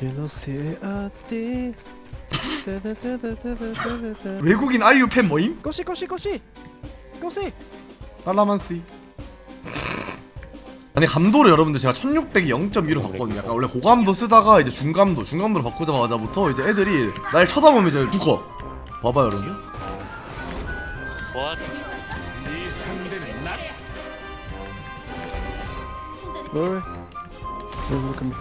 You know say thing. 따다다다다다다다. 외국인 아이유 팬 모임? 꼬시 꼬시 꼬시 꼬시. 깔라만시 아니 감도를 여러분들 제가 1600이 0.2로 바꿨거든요 약간 원래 고감도 쓰다가 이제 중감도 중감도로 바꾸자마자부터 이제 애들이 날 쳐다보면 이제 죽어 여러분들 What? 뭘? 여기 금.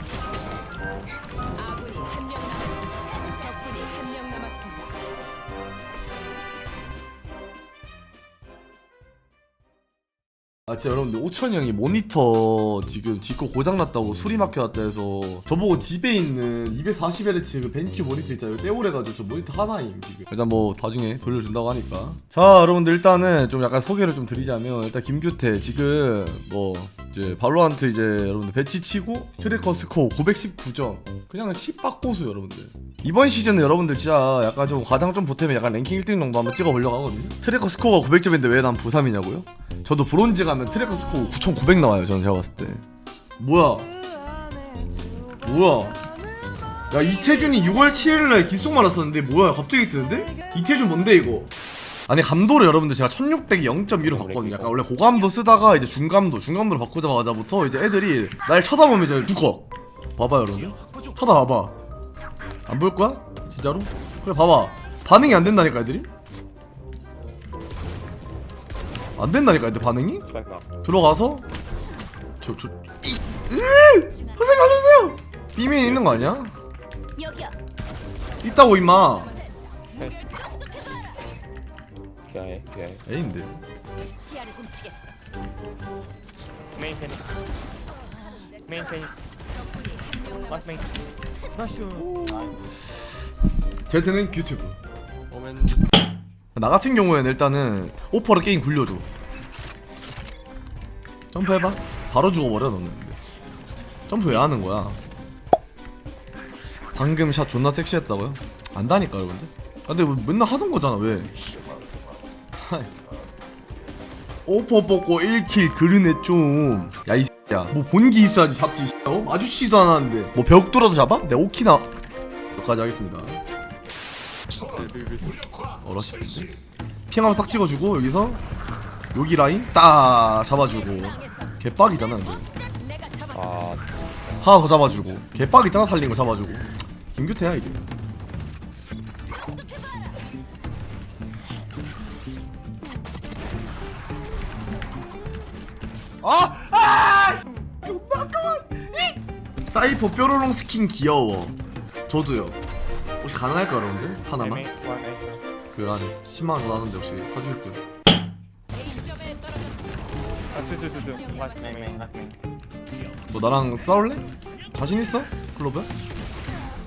아 진짜 여러분들 오천이 형이 모니터 지금 지코 고장났다고 수리 막혀놨다 해서 저보고 집에 있는 240Hz 그 벤큐 모니터 있잖아요. 떼오래가지고 저 모니터 하나임 지금. 일단 뭐 나중에 돌려준다고 하니까. 자 여러분들 일단은 좀 약간 소개를 좀 드리자면 일단 김규태 지금 뭐 이제 발로한트 이제 여러분들 배치 치고 트래커 스코어 919점. 그냥 10박 고수 여러분들. 이번 시즌은 여러분들 진짜 약간 좀 가장 좀 보태면 약간 랭킹 1등 정도 한번 찍어보려고 하거든요. 트래커 스코어가 900점인데 왜 난 부삼이냐고요? 저도 브론즈 가면 트래커 스코어 9900 나와요 저는 제가 봤을 때. 뭐야? 뭐야? 야 이태준이 6월 7일날 기속 말았었는데 뭐야? 갑자기 뜨는데? 이태준 뭔데 이거? 아니 감도를 여러분들 제가 1600이 0.2로 바꿨거든요. 약간 원래 고감도 쓰다가 이제 중감도 중감도로 바꾸자마자부터 이제 애들이 날 쳐다보면 이제 죽어. 봐봐 여러분들 쳐다봐봐. 안 볼 거야? 진짜로? 그래 봐봐. 반응이 안 된다니까 애들이 안 된다니까 애들 반응이 up. 들어가서 저 저 선생님 알려주세요 비밀 있는 거 아니야? 있다고 임마 okay. 에인데 시야를 훔치겠어. Main Phoenix. Main Phoenix. Last main. 젤트는 유튜브 오멘. 나 같은 경우에는 일단은 오퍼로 게임 굴려줘 점프해봐 바로 죽어버려 너는. 점프 왜 하는 거야 방금 샷 존나 섹시했다고요? 안다니까요 근데 근데 뭐 맨날 하던 거잖아 왜. 오퍼 뽑고 1킬 그르네 좀야 이 야, 뭐 본기 있어야지 잡지 이 어? 마주치지도 않았는데 뭐 벽 뚫어서 잡아? 내 오키나 여기까지 하겠습니다 어라시픈데 피하면 딱 찍어주고 여기서 여기 라인 딱 잡아주고 개빡이잖아 근데. 아, 하나 더 잡아주고 개빡이 따라 살린 거 잡아주고 김규태야 이게 아! 아! 씨! 존나 아까워 이! 사이퍼 뾰로롱 스킨 귀여워 저도요 혹시 가능할까 여러분들? 하나만? 그한 10만원 더 나는데 혹시 main, last main. 너 나랑 싸울래? 자신 있어? 클로브?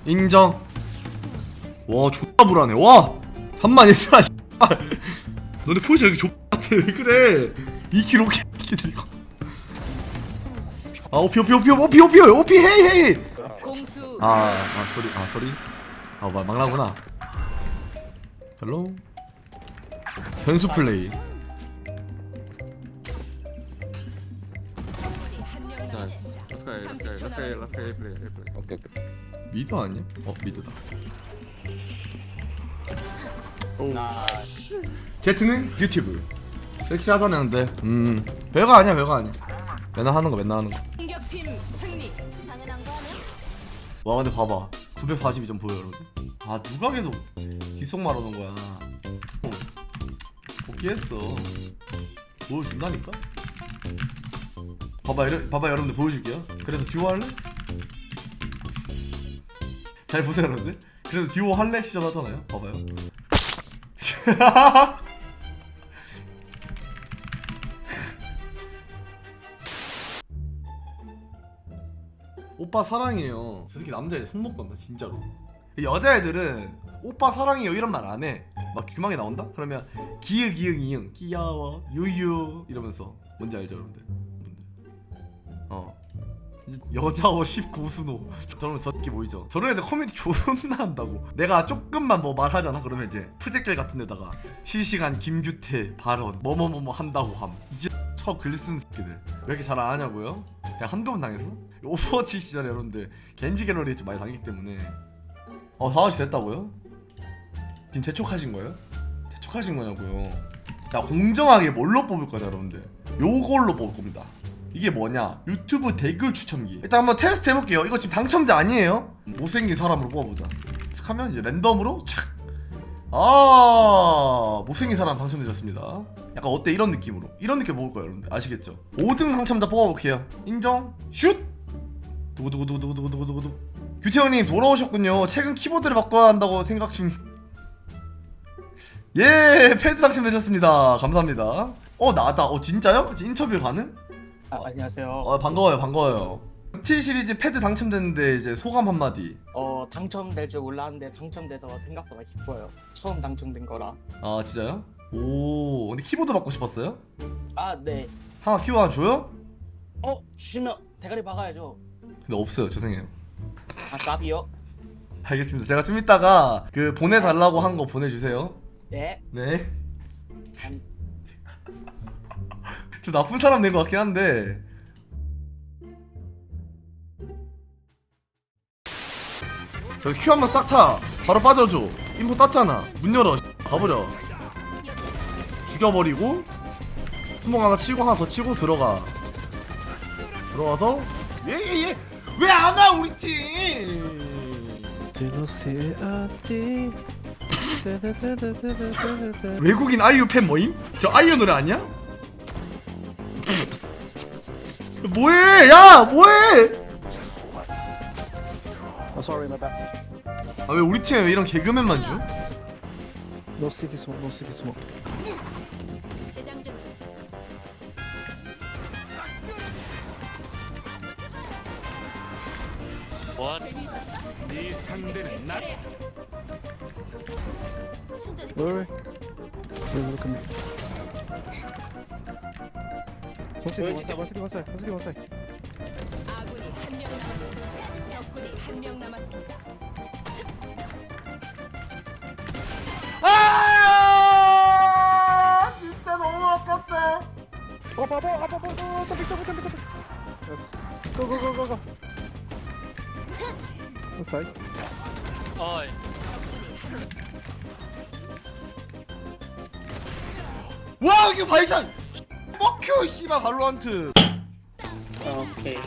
인정. 와 존나 불안해. 와 잠만 얘들아. 씨발. 너네 포즈 여기 족같아 왜 그래? 2kg 오케이 새끼들 이거. 아 오피 오피 오피 오피 오피 오피 헤이 헤이. 공수. 아, 아 소리 아 소리. 아 막- 막나구나. 헬로. 변수 플레이. 한명 남았습니다. Let's go, let's go, let's go, let's go, play, play. Okay, okay. 미드 아니야? 어 미드다. 제트는 유튜브. 섹시하잖아 근데. 음 별거 아니야 별거 아니야. 맨날 하는 거 맨날 하는 거. 공격팀 승리. 당연한 거 아니야? 와 근데 봐봐 942점 보여 여러분. 아 누가 계속 귓속 말하는 거야? 어, 복귀했어. 보여준다니까? 봐봐 여러, 봐봐 여러분들 보여줄게요. 그래서 듀오 할래? 잘 보세요 여러분들. 그래서 듀오 할래? 시전하잖아요. 봐봐요 오빠 사랑해요. 저 새끼 남자애 손목 건다 진짜로. 여자애들은 오빠 사랑해요 이런 말 안 해. 막 규망에 나온다? 그러면 기읒 기읒 이응 귀여워 유유 이러면서 뭔지 알죠 여러분들? 어. 여자어 19순호 저러면 저 새끼 보이죠? 저런 애들 커뮤니티 존나 한다고 내가 조금만 뭐 말하잖아 그러면 이제 프제길 같은 데다가 실시간 김규태 발언 뭐뭐뭐뭐 한다고 함 이제 쳐 글쓰는 새끼들 왜 이렇게 잘 안 하냐고요? 내가 한두 번 당했어? 오버워치 시절에 여러분들 겐지 갤러리 좀 많이 당했기 때문에. 어 4월치 됐다고요? 지금 재촉하신 거예요? 재촉하신 거냐고요? 자 공정하게 뭘로 뽑을 거냐 여러분들. 요걸로 뽑을 겁니다. 이게 뭐냐? 유튜브 댓글 추첨기. 일단 한번 테스트 해볼게요. 이거 지금 당첨자 아니에요? 못생긴 사람으로 뽑아보자. 하면 이제 랜덤으로 착 아, 못생긴 사람 당첨되셨습니다. 약간 어때 이런 느낌으로 이런 느낌 먹을 거예요, 여러분들 아시겠죠? 5등 당첨자 뽑아볼게요. 인정. 슛. 두구두구두구두구두구두구두구. 규태형님 돌아오셨군요. 최근 키보드를 바꿔야 한다고 생각 중. 예, 패드 당첨되셨습니다. 감사합니다. 어 나다. 어 진짜요? 인터뷰 가능? 아, 안녕하세요. 어 반가워요, 반가워요. 스틸 시리즈 패드 당첨됐는데 이제 소감 한마디. 어, 당첨될 줄 몰랐는데 당첨돼서 생각보다 기뻐요. 처음 당첨된 거라. 아 진짜요? 오, 근데 키보드 받고 싶었어요? 아, 네. 하나 키보드 하나 줘요? 어, 주시면 대가리 박아야죠. 근데 없어요 죄송해요 아, 까비요? 알겠습니다 제가 좀 이따가 그 보내달라고 한 거 보내주세요 네. 네 좀 나쁜 사람 된 것 같긴 한데 저기 큐 한번 싹타 바로 빠져줘 인포 땄잖아 문 열어 가버려 죽여버리고 스모그 하나 치고 하나 더 치고 들어가 들어가서 예예예 왜 안 와 우리 팀. 외국인 아이유 팬 뭐임? 저 아이유 노래 아니야? 뭐해? 야 뭐해? Oh, sorry, my bad. 아왜 우리 팀에 왜 이런 개그맨만 줘? No city smoke, no city smoke. 재장전 중. 네 상대는 나 충전이 Wait, wait. Wait, look at me. One city, one side, one city, one side, one city, one side. 한 명 남았습니다. 아! 진짜 너무 아깝다. 어 바보 아 바보 또 빅터 빅터 됐어. 고고고고고. 사이 어이. 와 이게 바이산! 먹큐 씨발 발로한트. 오케이.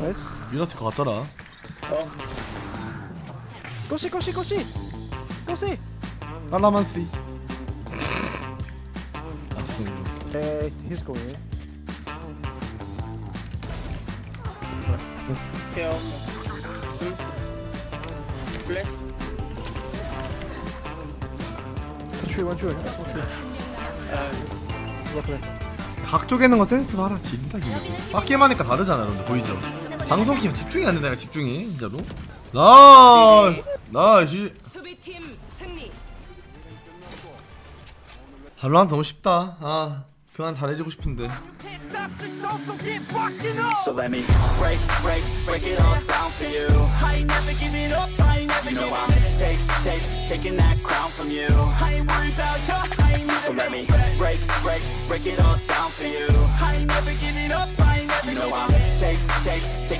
나이스. 유나스 거 같더라. 꼬시 꼬시 꼬시. 꼬시. 깔라만씨. 아스 에이 he's going. 케어. 술. 원추 원추 아, 아, 각쪽에 있는 거 센스 봐라. 진짜 기계 빡게임 하니까 다르잖아 여러분들. 보이죠? 방송팀 집중이 안 된다 내가 집중이 진짜로 나 나이씨 수비팀 승리. 발로한테 너무 쉽다 아 그만 잘해주고 싶은데 So let me break, break, break it all down for you. I ain't never giving up, I ain't never you know I'm take, take, taking that crown from you. I ain't worried about you, I ain't never So let me break, break, break it all down for you. I ain't never giving up, I ain't never you know I'm take, take, taking